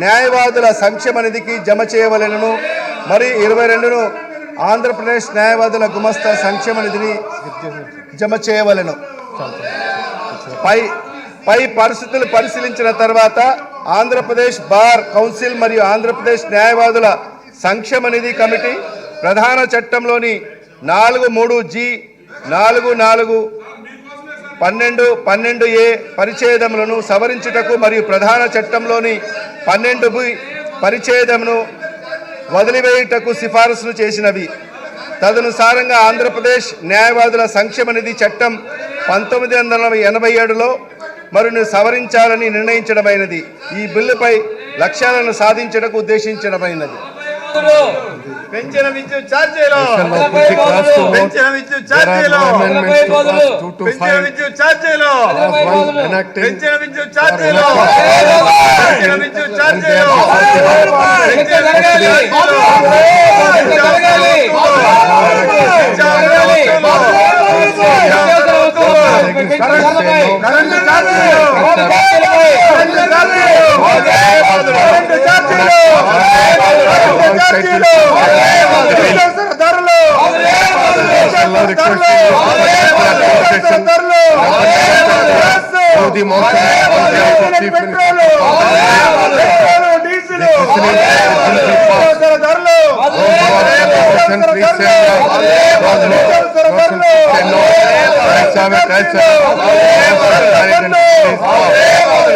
న్యాయవాదుల సంక్షేమ నిధికి జమ చేయవలెనను. మరి ఇరవై రెండును ఆంధ్రప్రదేశ్ న్యాయవాదుల గుమస్తా సంక్షేమ నిధిని జమ చేయవలెను. పై పై పరిస్థితులు పరిశీలించిన తర్వాత ఆంధ్రప్రదేశ్ బార్ కౌన్సిల్ మరియు ఆంధ్రప్రదేశ్ న్యాయవాదుల సంక్షేమ నిధి కమిటీ ప్రధాన చట్టంలోని నాలుగు మూడు జి నాలుగు నాలుగు పన్నెండు పన్నెండు ఏ పరిచ్ఛేదములను సవరించుటకు మరియు ప్రధాన చట్టంలోని పన్నెండు పరిచ్ఛేదమును వదిలివేయుటకు సిఫారసులు చేసినవి. తదనుసారంగా ఆంధ్రప్రదేశ్ న్యాయవాదుల సంక్షేమ నిధి చట్టం పంతొమ్మిది వందల ఎనభై ఏడులో మరిన్ని సవరించాలని నిర్ణయించడమైనది. ఈ బిల్లుపై లక్ష్యాలను సాధించడానికి ఉద్దేశించడమైనది. పెంచిన విద్యుత్ ఛార్జీలు. పెంచిన విద్యుత్ ఛార్జీలు పెంచిన. విద్యుత్ ఛార్జీలు. పెంచిన విద్యుత్ ఛార్జీలు పెంచిన విద్యుత్ ఛార్జీలు కరెంటు కరెంటు ఛార్జీలు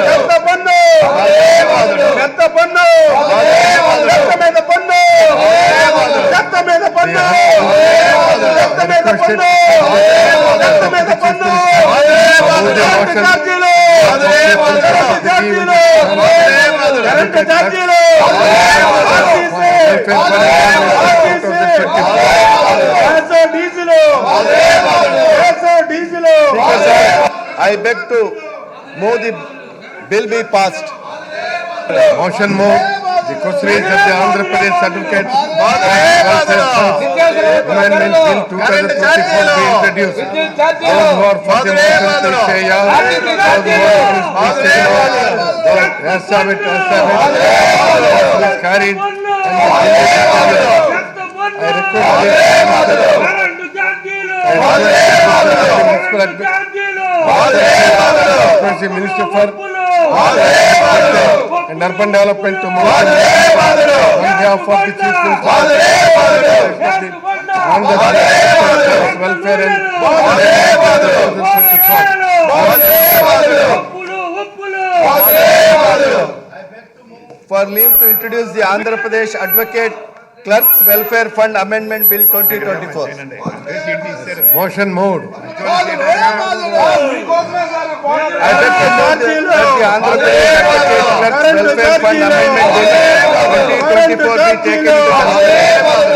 ఎంత పన్ను ఎంత పన్ను ఎంత మీద పన్ను ఎంత మీద పన్ను ఎంత మీద పన్ను ఎంత మీద పన్ను కరెంటు ఛార్జీలు కరెంటు ఛార్జీలు కరెంటు ఛార్జీలు RTC gas diesel gas diesel I beg to move the bill be passed Motion move. The question is that the Andhra Pradesh Advocate Amendment Bill 2024 be introduced. Those who are for the motion please say yeah. Those who are against please say no. Yes, have it, yes, have it. Motion is carried. I request the Minister for and Urban Development to move on behalf of the Chief on the welfare and for leave to introduce the Andhra Pradesh Advocate clerks welfare fund amendment bill twenty twenty four motion moved Andhra Pradesh welfare fund amendment bill twenty twenty four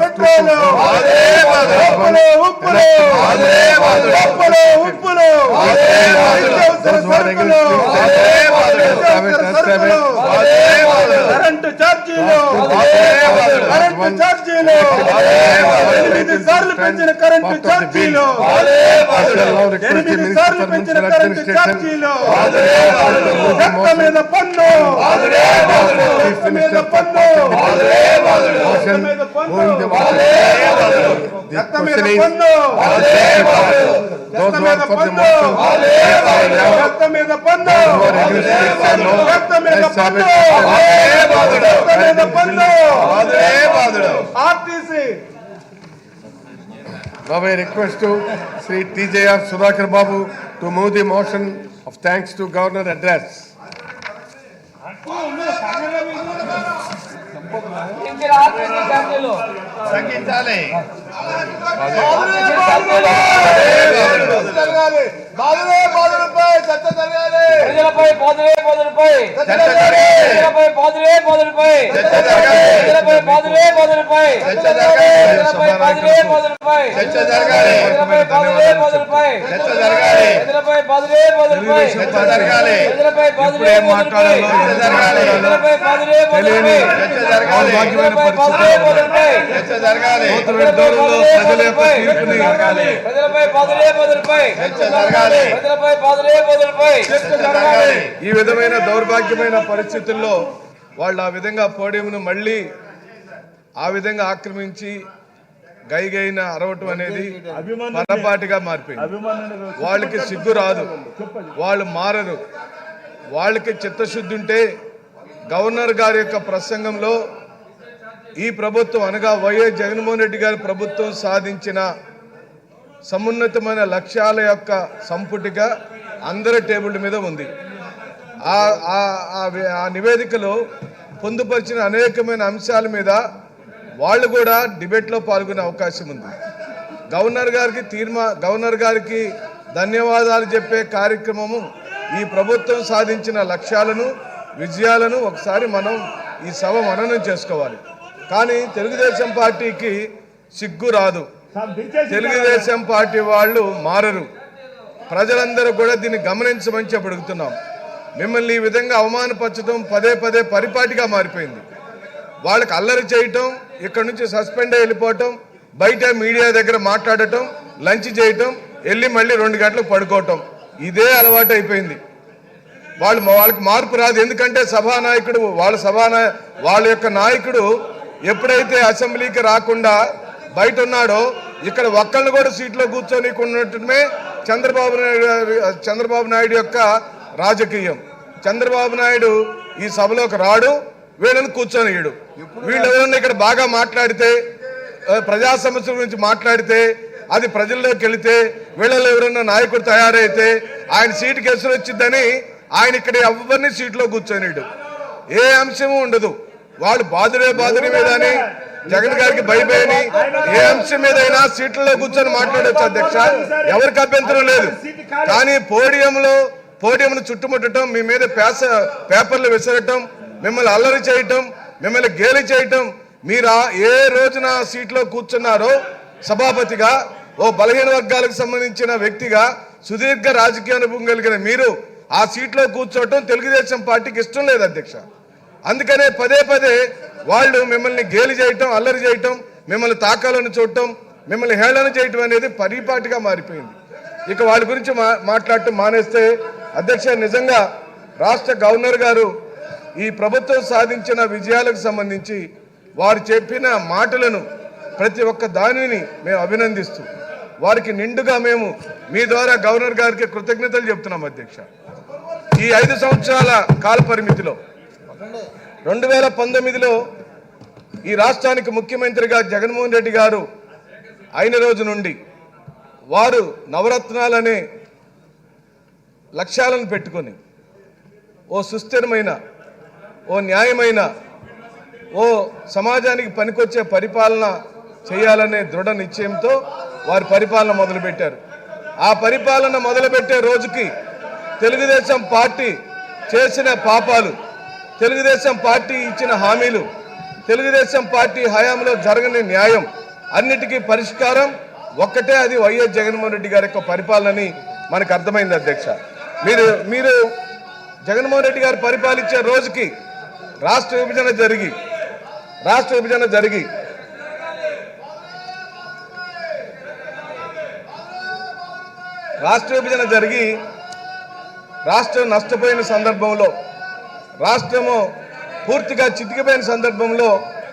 petrol ఉప్పులు ఉప్పులు ఉప్పులు ఉప్పులు. Current ఛార్జీలు current ఛార్జీలు ఎనిమిది సార్లు పెంచిన current ఛార్జీలు ఎనిమిది సార్లు పెంచిన కరెంటు Administration ఛార్జీలు చెత్త మీద పన్ను చెత్త మీద పన్ను చెత్త మీద పన్ను those who are for the పన్ను. motion, yeah. చెత్త మీద పన్ను Who are against, please say no. చెత్త మీద Let's have పన్ను it. చెత్త మీద పన్ను RTC Now I request to Sri TJR Sudhakar Babu to move the motion of thanks to Governor address. తగ్గించాలి బాధలే బాధలు ప్రజలపై బాధలే బాధలపై చర్చ జరగాలి ప్రజలపై బాధలే బాధలపై చర్చ జరగాలి ప్రజలపై బాధలే బాధలపై చర్చ జరగాలి ప్రజలపై బాధలే బాధలపై చర్చ జరగాలి ప్రజలపై బాధలే బాధలపై చర్చ జరగాలి ప్రజలపై బాధలే బాధలపై చర్చ జరగాలి ప్రజలపై బాధలే ఏం మాట్లాడాలో, బాధలపై చర్చ జరగాలి ప్రజలపై బాధలే బాధలపై చర్చ జరగాలి ప్రజలపై బాధలే బాధలపై చర్చ జరగాలి దూరంలో ప్రజల యొక్క తీర్పుని ప్రజలపై బాధలే బాధలపై చర్చ జరగాలి ప్రజలపై బాధలే బాధలపై చర్చ జరగాలి ఈ విధమైన దౌర్భాగ్యమైన పరిస్థితుల్లో వాళ్ళు ఆ విధంగా పోడియంను మళ్ళీ ఆ విధంగా ఆక్రమించి గైగైన అరవటం అనేది పరపాటిగా మారిపోయింది. వాళ్ళకి సిగ్గు రాదు. వాళ్ళు మారరు. వాళ్ళకి చిత్తశుద్ధి ఉంటే గవర్నర్ గారి యొక్క ప్రసంగంలో ఈ ప్రభుత్వం అనగా వైఎస్ జగన్మోహన్ రెడ్డి గారి ప్రభుత్వం సాధించిన సమున్నతమైన లక్ష్యాల యొక్క సంపుటిగా అందరి టేబుల్ మీద ఉంది. ఆ- నివేదికలో పొందుపరిచిన అనేకమైన అంశాల మీద వాళ్ళు కూడా డిబేట్లో పాల్గొనే అవకాశం ఉంది. గవర్నర్ గారికి తీర్మా గవర్నర్ గారికి ధన్యవాదాలు చెప్పే కార్యక్రమము ఈ ప్రభుత్వం సాధించిన లక్ష్యాలను విజయాలను ఒకసారి మనం ఈ సభ మననం చేసుకోవాలి. కానీ తెలుగుదేశం పార్టీకి సిగ్గు రాదు. తెలుగుదేశం పార్టీ వాళ్ళు మారరు. ప్రజలందరూ కూడా దీన్ని గమనించమని చెప్పి అడుగుతున్నాం మిమ్మల్ని ఈ విధంగా అవమానపరచడం పదే పదే పరిపాటిగా మారిపోయింది. వాళ్ళకి అల్లరి చేయటం ఇక్కడ నుంచి సస్పెండ్ అయి వెళ్ళిపోవటం బయట మీడియా దగ్గర మాట్లాడటం లంచ్ చేయటం వెళ్ళి మళ్ళీ రెండు గంటలకు పడుకోవటం ఇదే అలవాటు అయిపోయింది. వాళ్ళు వాళ్ళకి మార్పు రాదు. ఎందుకంటే సభానాయకుడు వాళ్ళ సభానా వాళ్ళ యొక్క నాయకుడు ఎప్పుడైతే అసెంబ్లీకి రాకుండా బయట ఉన్నాడో ఇక్కడ ఒక్కళ్ళు కూడా సీట్లో కూర్చొని ఉండటమే చంద్రబాబు నాయుడు చంద్రబాబు నాయుడు యొక్క రాజకీయం. చంద్రబాబు నాయుడు ఈ సభలోకి రాడు వీళ్ళని కూర్చొనియడు వీళ్ళు ఎవరన్నా ఇక్కడ బాగా మాట్లాడితే ప్రజా సమస్యల గురించి మాట్లాడితే అది ప్రజల్లోకి వెళితే వీళ్ళలో ఎవరైనా నాయకుడు తయారైతే ఆయన సీటుకి ఎసురు వచ్చిందని ఆయన ఇక్కడ ఎవరిని సీట్లో కూర్చొనిడు ఏ అంశము ఉండదు. వాళ్ళు బాధుడే బాధుడి మీద జగన్ గారికి భయపడి ఏ అంశం మీదైనా సీట్లలో కూర్చొని మాట్లాడవచ్చు అధ్యక్ష. ఎవరికి అభ్యంతరం లేదు. కానీ పోడియంలో పోడియంను చుట్టుముట్టడం మీ మీద పేస పేపర్లు విసరటం మిమ్మల్ని అల్లరి చేయటం మిమ్మల్ని గేలి చేయటం మీరు ఏ రోజున సీట్లో కూర్చున్నారో సభాపతిగా ఓ బలహీన వర్గాలకు సంబంధించిన వ్యక్తిగా సుదీర్ఘ రాజకీయ అనుభవం కలిగిన మీరు ఆ సీట్లో కూర్చోవటం తెలుగుదేశం పార్టీకి ఇష్టం లేదు అధ్యక్ష. అందుకనే పదే పదే వాళ్ళు మిమ్మల్ని గేలి చేయటం అల్లరి చేయటం మిమ్మల్ని తాకాలని చూడటం మిమ్మల్ని హేళన చేయటం అనేది పరిపాటిగా మారిపోయింది. ఇక వాళ్ళ గురించి మా మాట్లాడటం మానేస్తే అధ్యక్ష నిజంగా రాష్ట్ర గవర్నర్ గారు ఈ ప్రభుత్వం సాధించిన విజయాలకు సంబంధించి వారు చెప్పిన మాటలను ప్రతి ఒక్క దానిని మేము అభినందిస్తూ వారికి నిండుగా మేము మీ ద్వారా గవర్నర్ గారికి కృతజ్ఞతలు చెప్తున్నాం అధ్యక్ష. ఈ ఐదు సంవత్సరాల కాల పరిమితిలో రెండు వేల పంతొమ్మిదిలో ఈ రాష్ట్రానికి ముఖ్యమంత్రిగా జగన్మోహన్ రెడ్డి గారు అయిన రోజు నుండి వారు నవరత్నాలనే లక్ష్యాలను పెట్టుకొని ఓ సుస్థిరమైన ఓ న్యాయమైన ఓ సమాజానికి పనికొచ్చే పరిపాలన చేయాలనే దృఢ నిశ్చయంతో వారి పరిపాలన మొదలుపెట్టారు. ఆ పరిపాలన మొదలుపెట్టే రోజుకి తెలుగుదేశం పార్టీ చేసిన పాపాలు తెలుగుదేశం పార్టీ ఇచ్చిన హామీలు తెలుగుదేశం పార్టీ హయాంలో జరగని న్యాయం అన్నిటికీ పరిష్కారం ఒక్కటే అది వైఎస్ జగన్మోహన్ రెడ్డి గారి యొక్క పరిపాలనని మనకు అర్థమైంది అధ్యక్ష. మీరు మీరు జగన్మోహన్ రెడ్డి గారు పరిపాలించే రోజుకి రాష్ట్ర విభజన జరిగి రాష్ట్ర విభజన జరిగి రాష్ట్ర విభజన జరిగి రాష్ట్రం నష్టపోయిన సందర్భంలో రాష్ట్రము పూర్తిగా చితికిపోయిన సందర్భంలో